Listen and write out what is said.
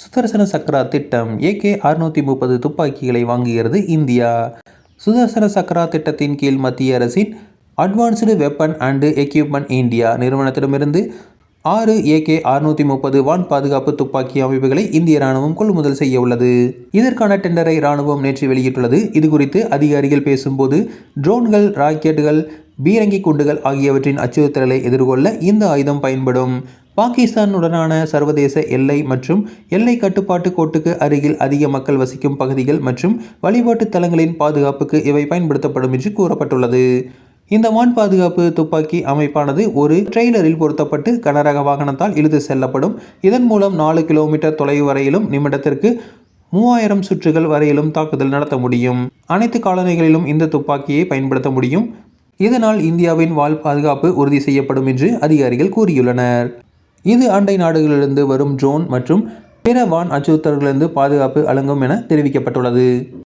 சுதர்சன சக்ரா திட்டம். ஏகே அறுநூற்றி முப்பது துப்பாக்கிகளை வாங்குகிறது இந்தியா. சுதர்சன சக்ரா திட்டத்தின் கீழ் மத்திய அரசின் advanced weapon and equipment India நிறுவனத்திடமிருந்து ஆறு ஏகே அறுநூற்றி முப்பது வான் பாதுகாப்பு துப்பாக்கி அமைப்புகளை இந்திய ராணுவம் கொள்முதல் செய்ய உள்ளது. இதற்கான டெண்டரை ராணுவம் நேற்று வெளியிட்டுள்ளது. இதுகுறித்து அதிகாரிகள் பேசும்போது ட்ரோன்கள் ராக்கெட்டுகள் பீரங்கி குண்டுகள் ஆகியவற்றின் அச்சுறுத்தலை எதிர்கொள்ள இந்த ஆயுதம் பயன்படும். பாகிஸ்தானுடனான சர்வதேச எல்லை மற்றும் எல்லை கட்டுப்பாட்டு கோட்டுக்கு அருகில் அதிக மக்கள் வசிக்கும் பகுதிகள் மற்றும் வழிபாட்டு தலங்களின் பாதுகாப்புக்கு இவை பயன்படுத்தப்படும் என்று கூறப்பட்டுள்ளது. இந்த வான் பாதுகாப்பு துப்பாக்கி அமைப்பானது ஒரு ட்ரெய்லரில் பொருத்தப்பட்டு கனரக வாகனத்தால் இழுத்து செல்லப்படும். இதன் மூலம் நாலு கிலோமீட்டர் தொலைவு வரையிலும் நிமிடத்திற்கு மூவாயிரம் சுற்றுகள் வரையிலும் தாக்குதல் நடத்த முடியும். அனைத்து காலநிலைகளிலும் இந்த துப்பாக்கியை பயன்படுத்த முடியும். இதனால் இந்தியாவின் வால் பாதுகாப்பு உறுதி செய்யப்படும் என்று அதிகாரிகள் கூறியுள்ளனர். இது அண்டை நாடுகளிலிருந்து வரும் ட்ரோன் மற்றும் பிற வான் அச்சுறுத்தல்களிலிருந்து பாதுகாப்பு வழங்கும் என தெரிவிக்கப்பட்டுள்ளது.